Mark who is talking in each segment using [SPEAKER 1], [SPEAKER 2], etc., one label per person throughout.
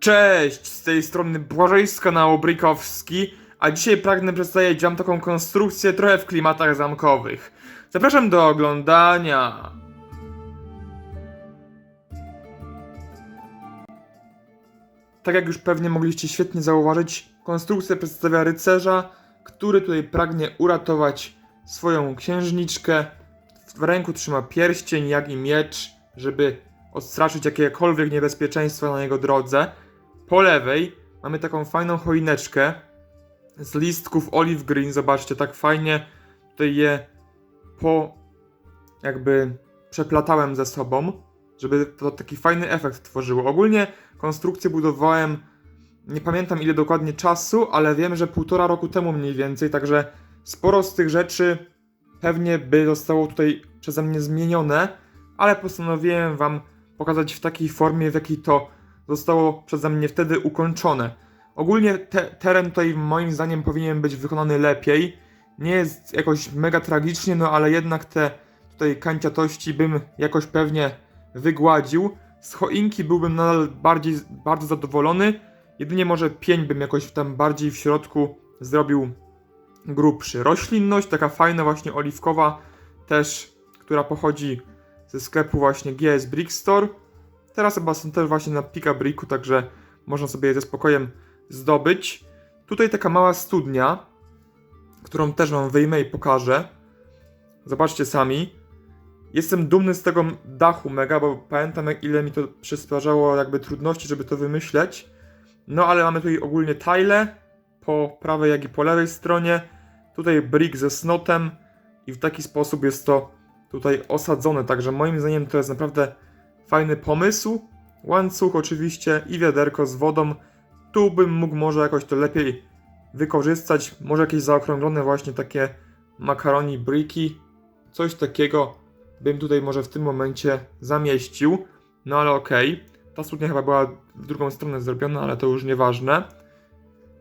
[SPEAKER 1] Cześć, z tej strony Błażejska Nałobrykowski, a dzisiaj pragnę przedstawić wam taką konstrukcję trochę w klimatach zamkowych. Zapraszam do oglądania. Tak jak już pewnie mogliście świetnie zauważyć, konstrukcja przedstawia rycerza, który tutaj pragnie uratować swoją księżniczkę. W ręku trzyma pierścień, jak i miecz, żeby odstraszyć jakiekolwiek niebezpieczeństwa na jego drodze. Po lewej mamy taką fajną choineczkę z listków olive green. Zobaczcie, tak fajnie tutaj je po jakby przeplatałem ze sobą, żeby to taki fajny efekt tworzyło. Ogólnie konstrukcję budowałem, nie pamiętam ile dokładnie czasu, ale wiem, że półtora roku temu mniej więcej, także sporo z tych rzeczy pewnie by zostało tutaj przeze mnie zmienione, ale postanowiłem wam pokazać w takiej formie, w jakiej to zostało przeze mnie wtedy ukończone. Ogólnie te, teren tutaj moim zdaniem powinien być wykonany lepiej. Nie jest jakoś mega tragicznie, no ale jednak te tutaj kanciatości bym jakoś pewnie wygładził. Z choinki byłbym nadal bardziej, bardzo zadowolony. Jedynie może pień bym jakoś tam bardziej w środku zrobił grubszy. Roślinność, taka fajna właśnie oliwkowa, też, która pochodzi ze sklepu właśnie GS Brick Store. Teraz chyba są też właśnie na Pika Bricku, także można sobie je ze spokojem zdobyć. Tutaj taka mała studnia, którą też wam wyjmę i pokażę. Zobaczcie sami. Jestem dumny z tego dachu mega, bo pamiętam jak ile mi to przysparzało jakby trudności, żeby to wymyśleć. No ale mamy tutaj ogólnie tile po prawej jak i po lewej stronie. Tutaj brick ze snotem i w taki sposób jest to tutaj osadzone, także moim zdaniem to jest naprawdę fajny pomysł. Łańcuch oczywiście i wiaderko z wodą. Tu bym mógł może jakoś to lepiej wykorzystać. Może jakieś zaokrąglone właśnie takie makaroni briki. Coś takiego bym tutaj może w tym momencie zamieścił. No ale okej. Ta studnia chyba była w drugą stronę zrobiona, ale to już nieważne.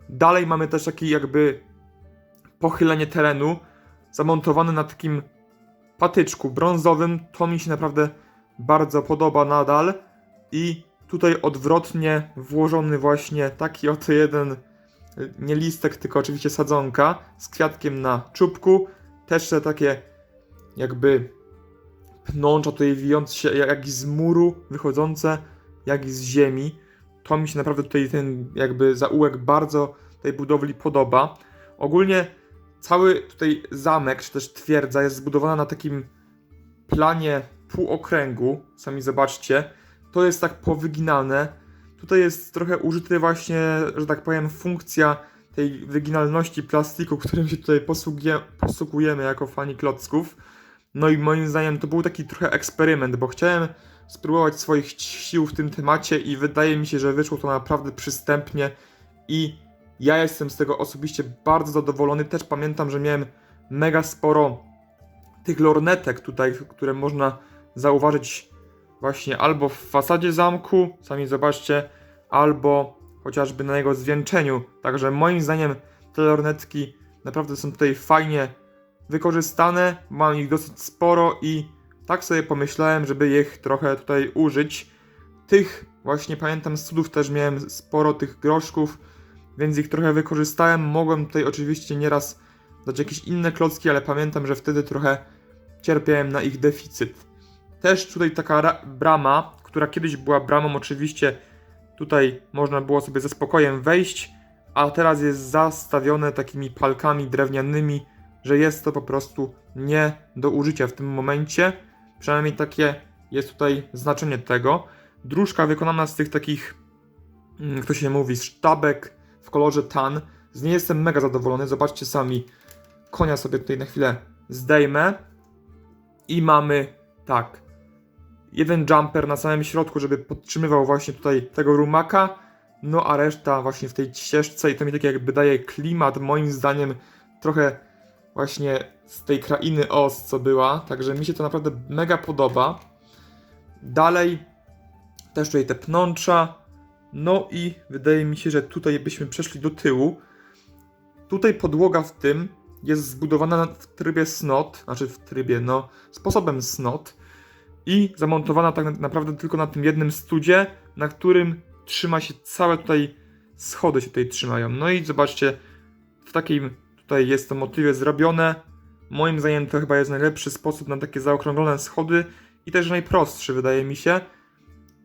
[SPEAKER 1] Dalej mamy też taki jakby pochylenie terenu zamontowane na takim patyczku brązowym. To mi się naprawdę bardzo podoba nadal. I tutaj odwrotnie włożony właśnie taki oto jeden, y, nie listek, tylko oczywiście sadzonka z kwiatkiem na czubku. Też te takie jakby pnącza tutaj wijące się jak z muru wychodzące, jak z ziemi. To mi się naprawdę tutaj ten jakby zaułek bardzo tej budowli podoba. Ogólnie cały tutaj zamek, czy też twierdza jest zbudowana na takim planie półokręgu. Sami zobaczcie. To jest tak powyginane. Tutaj jest trochę użyty właśnie, że tak powiem, funkcja tej wyginalności plastiku, którym się tutaj posługujemy jako fani klocków. No i moim zdaniem to był taki trochę eksperyment, bo chciałem spróbować swoich sił w tym temacie i wydaje mi się, że wyszło to naprawdę przystępnie i ja jestem z tego osobiście bardzo zadowolony. Też pamiętam, że miałem mega sporo tych lornetek tutaj, które można zauważyć właśnie albo w fasadzie zamku, sami zobaczcie, albo chociażby na jego zwieńczeniu. Także moim zdaniem te lornetki naprawdę są tutaj fajnie wykorzystane, mam ich dosyć sporo i tak sobie pomyślałem, żeby ich trochę tutaj użyć. Tych właśnie pamiętam z cudów też miałem sporo tych groszków, więc ich trochę wykorzystałem. Mogłem tutaj oczywiście nieraz dać jakieś inne klocki, ale pamiętam, że wtedy trochę cierpiałem na ich deficyt. Też tutaj taka ra- brama, która kiedyś była bramą, oczywiście tutaj można było sobie ze spokojem wejść, a teraz jest zastawione takimi palkami drewnianymi, że jest to po prostu nie do użycia w tym momencie. Przynajmniej takie jest tutaj znaczenie tego. Dróżka wykonana z tych takich, mm, jak to się mówi, sztabek w kolorze tan. Z niej jestem mega zadowolony. Zobaczcie sami, konia sobie tutaj na chwilę zdejmę. I mamy tak, jeden jumper na samym środku, żeby podtrzymywał właśnie tutaj tego rumaka, no a reszta właśnie w tej ścieżce i to mi takie jakby daje klimat, moim zdaniem trochę właśnie z tej krainy Oz, co była, także mi się to naprawdę mega podoba. Dalej też tutaj te pnącza, no i wydaje mi się, że tutaj byśmy przeszli do tyłu. Tutaj podłoga w tym jest zbudowana w trybie snot, znaczy w trybie, no, sposobem snot i zamontowana tak naprawdę tylko na tym jednym studzie, na którym trzyma się całe tutaj, schody się tutaj trzymają. No i zobaczcie, w takim tutaj jest to motywie zrobione. Moim zdaniem to chyba jest najlepszy sposób na takie zaokrąglone schody i też najprostszy wydaje mi się.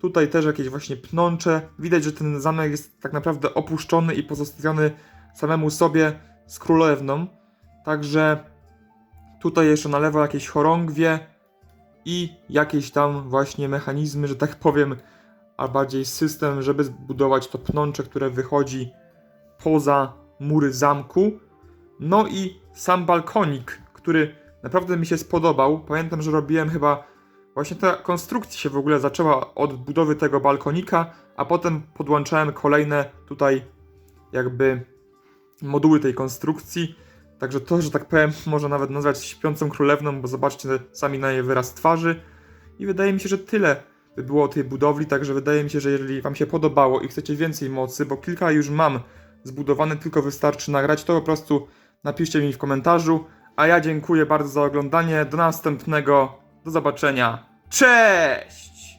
[SPEAKER 1] Tutaj też jakieś właśnie pnącze. Widać, że ten zamek jest tak naprawdę opuszczony i pozostawiony samemu sobie z królewną. Także tutaj jeszcze na lewo jakieś chorągwie i jakieś tam właśnie mechanizmy, że tak powiem, a bardziej system, żeby zbudować to pnącze, które wychodzi poza mury zamku. No i sam balkonik, który naprawdę mi się spodobał. Pamiętam, że robiłem chyba właśnie ta konstrukcja się w ogóle zaczęła od budowy tego balkonika, a potem podłączałem kolejne tutaj jakby moduły tej konstrukcji. Także to, że tak powiem, można nawet nazwać śpiącą królewną, bo zobaczcie sami na jej wyraz twarzy. I wydaje mi się, że tyle by było o tej budowli, także wydaje mi się, że jeżeli Wam się podobało i chcecie więcej mocy, bo kilka już mam zbudowane, tylko wystarczy nagrać, to po prostu napiszcie mi w komentarzu. A ja dziękuję bardzo za oglądanie. Do następnego. Do zobaczenia. Cześć!